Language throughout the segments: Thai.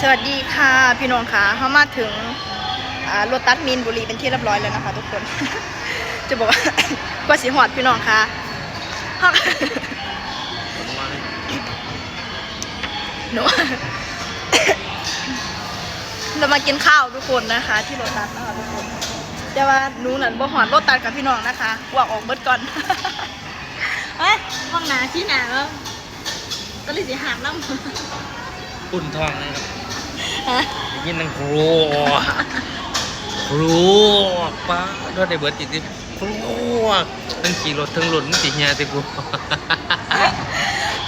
สวัสดีค่ะพี่น้องค่ะเข้ามาถึงรถตัดมีนบุรีเป็นที่เรียบร้อยแล้วนะคะ ทุกคน จะบอกว่ากว่าสีหอดพี่น้องค่ะหนูเรามากินข้าวทุกคนนะคะ ที่รถตัดนะคะทุกคนแต่ว่าหนูนั่นบ่หอดรถตัดกับพี่น้องนะคะว่าออกเบิดก่อนเอ้ยห้องหนาที่หนาแล้วตอนนี้สิหามน้ำปุ่นทองเลยครับ ฮะได้ยินนังครัวครัวป้าด้วยได้เบิร์ดจิตติครัวทั้งขี่รถทั้งหล่นสิเฮียติกู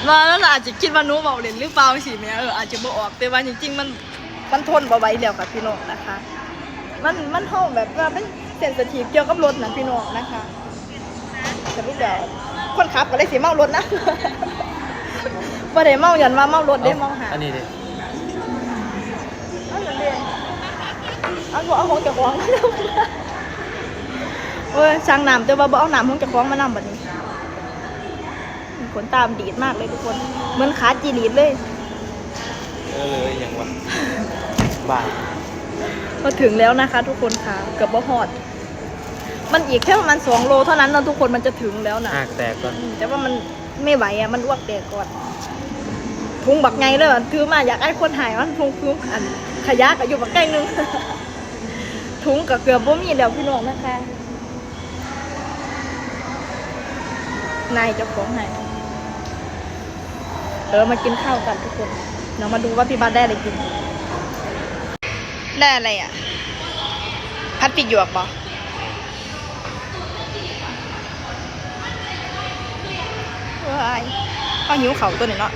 ว่าแล้วเราอาจจะคิดว่าหนูเบาเล่นหรือเปล่าสิแม่เอออาจจะบ่ออกแต่ว่าจริงๆมันมันทนบ่ไหวแล้วค่ะพี่น้องนะคะ มันมันห้องแบบว่ามันเซนสทีฟเกี่ยวกับรถนะพี่น้องนะคะแต่ไม่เดี๋ยวคนขับก็เลยสิเมารถนะบ่ได้เมาหยันว่าเมารถได้เมาหาอันนี้ดิ เอาหัวเอาของจากของมานำเว้ยช่างน้ำแต่ว่าบ่เอาน้ำของจากของมานำบัดนี้ขนตามดีดมากเลยทุกคน เหมือนขาจีรีดเลย เออเลยอย่างวะบ้ามาถึงแล้วนะคะ ทุกคนค่ะเกือบบ่ฮอด มันอีกแค่ประมาณสองโลเท่านั้นนะทุกคนมันจะถึงแล้วนะหากแตกก่อนอืมแต่ว่ามันไม่ไหวอะมันอ้วกแตกก่อนทุงบักไงเลยอะถือมาอยากไอ้คนหายมันทุงทุงอันขยะก็อยู่บักใกล้นึง ถุงกับเกือบบ่มีแล้วพี่น้องนะคะ นายเจ้าของให้เออมากินข้าวกันทุกคนเรามาดูว่าพี่บ้านได้อะไรกิน ได้อะไรอะ พัดปีกหยวกบอว้ายข้าวหิวเขาตัวนี้เนาะ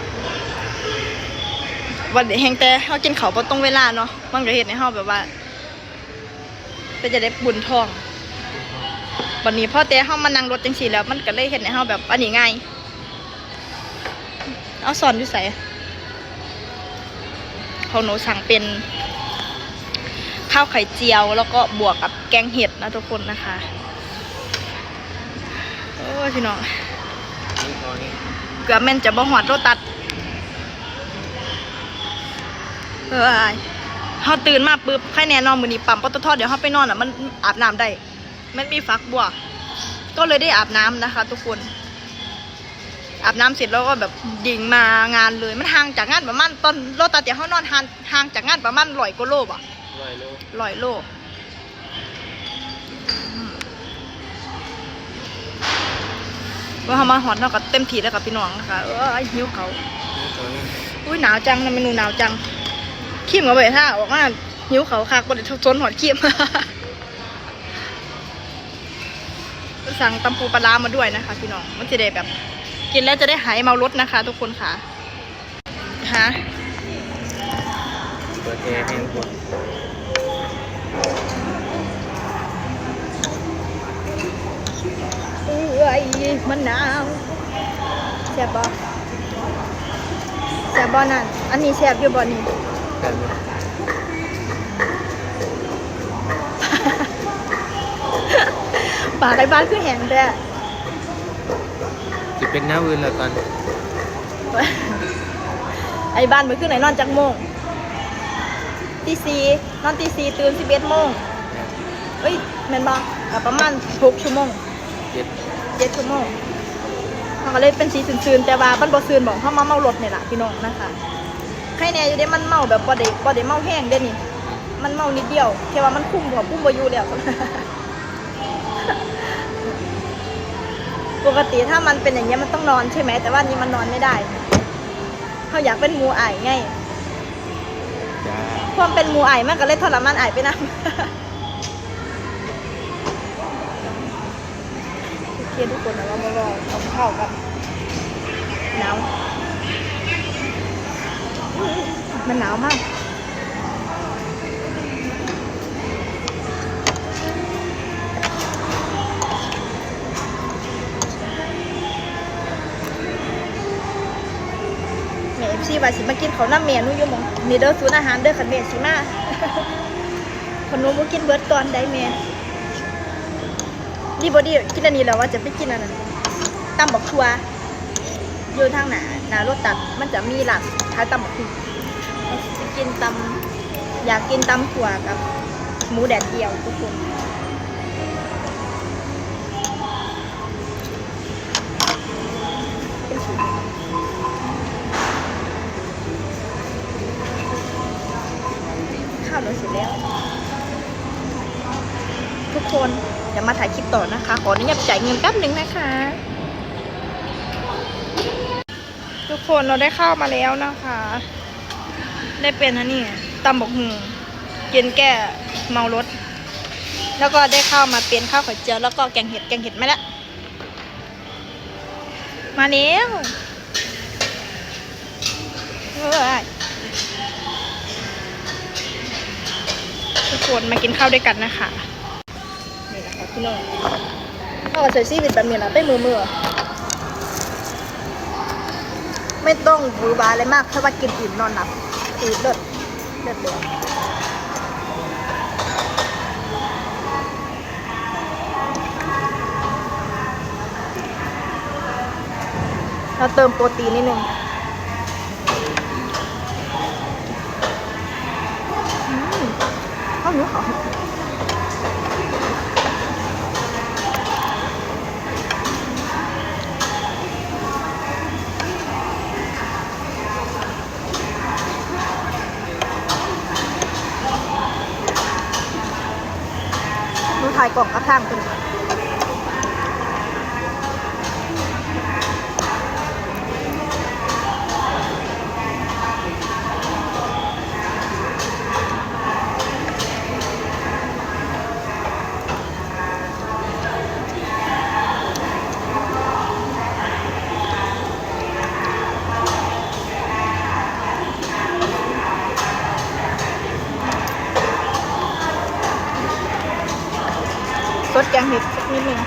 วันเดี๋ยวแหงแต่เขากินเขาวบ่ตรงเวลาเนาะมันก็เห็นในห้องแบบว่า เป็นจะได้บุญทองวันนี้พ่อแต่เฮามานั่งรถจังซี่แล้วมันก็เลยเห็นในเฮาแบบอันนี้ง่ายเอาสอนอยู่ใส่ของหนูสั่งเป็นข้าวไข่เจียวแล้วก็บวกกับแกงเห็ดนะทุกคนนะคะโอ้พี่น้องเกือบแม่นจะบ่หอดโรตัดเฮ้ย เฮาตื่นมาปุ๊บใครแน่นอนมื้อนี้ปั๊มปตทเดี๋ยวเฮาไปนอนอะมันอาบน้ำได้ มันมีฟักบัว ก็เลยได้อาบน้ำนะคะ ทุกคน อาบน้ำเสร็จแล้วก็แบบดิ่งมางานเลย มันห่างจากงานประมาณตอนโรตัดเดี๋ยวเฮานอนห่างห่างจากงานประมาณ100กว่าโลบ่ะ ลอยโลร้อยโลอืมว่าเขามาหอดเท่ากับเต็มทีแล้วกับพี่น้องนะคะเออหิวเขา นี่พอนี่อุ้ยหนาวจังนะเมนูหนาวจัง ขี้มกับเบท่าออกมาหิวเขาคักบนททนหอดขี้มสั่งตำปูปลาร้ามาด้วยนะคะพี่น้องมันจะได้แบบ กินแล้วจะได้หายเมารถนะคะ ทุกคนค่ะฮะเปิดแอร์ให้ทุกคนเอ้ยมันหนาวแซ่บบ่แซ่บบ่นั่นอันนี้แซ่บอยู่บ่นี่ แต่นี่ปากไอ้บ้านคือแห้งแต่จะเป็นหน้าอื่นแล้วตอนไอ้บ้านมันคือไหนนอนจักโมงตีสี่นอนตีสี่ตื่นสิบเอ็ดโมงเอ้ยแม่นบ่ก็ประมาณหกชั่วโมงเจ็ดเจ็ดชั่วโมงเขาก็เลยเป็นสีซื่นๆแต่ว่ามันบ่ซื่นบอกเขามาเมารถนี่ล่ะพี่น้องนะคะ ใครแน่อยู่เด้มันเมาแบบบ่ได้บ่ได้เมาแห้งเด้นี่ มันเมานิดเดียวแค่ว่ามันคุ้มกว่าคุ้มบ่อยู่แล้วปกติถ้ามันเป็นอย่างเงี้ยมันต้องนอนใช่ไหมแต่ว่านี่มันนอนไม่ได้เขาอยากเป็นหมูไอ่ไงจ้าความเป็นหมูไอ่มันก็เลยทรมานไอ่ไปนะโอเคทุกคนนะเรามารอทำข้าวกันหนาว มันหนาวมากแม่เอฟซีว่าสิมากินเขาวหน้าเมียนูอยู่หมองนี่เด้อศูนย์อาหารเด้อขันเมียสิมา ขนมมากินเบิร์ดก่อนได้เมียดีบอดีกินอันนี้แล้วว่าจะไปกินอันนั้นตำบักทัวอยู่ทางหนาหนารถตัดมันจะมีหลักขายตำบักทัว กินตำอยากกินตำถั่วกับหมูแดดเดียวทุกคนข้าวเราเสร็จแล้ว ทุกคนเดี๋ยวมาถ่ายคลิปต่อนะคะ ขออนุญาตจ่ายเงินแป๊บหนึ่งนะคะ ทุกคนเราได้ข้าวมาแล้วนะคะ ได้เป็นอันนี้ตำบกหูกินแก้เมารถ แล้วก็ได้ข้าวมาเป็นข้าวไข่เจียวแล้วก็แกงเห็ดแกงเห็ดไหมละมาแล้วเอ้ยทุกคนมากินข้าวด้วยกันนะคะนี่แหละค่ะพี่น้องข้าวกับใส่ซีวิตแบบนี้นะไปมือมือไม่ต้องบูบาอะไรมากแค่ว่ากินอิ่มนอนหลับ อืดเลิศเลิศเลยเราเติมโปรตีนนิดนึงอืมข้าวเหนียวหอมายกล่องกระทั่งตัวนี้ ซดแกงเห็ดสักนิดนึง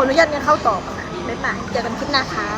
ขออนุญาตกันเข้าต่อก่อนนะบ๊ายบายเจอกันคลิปหน้าค่ะ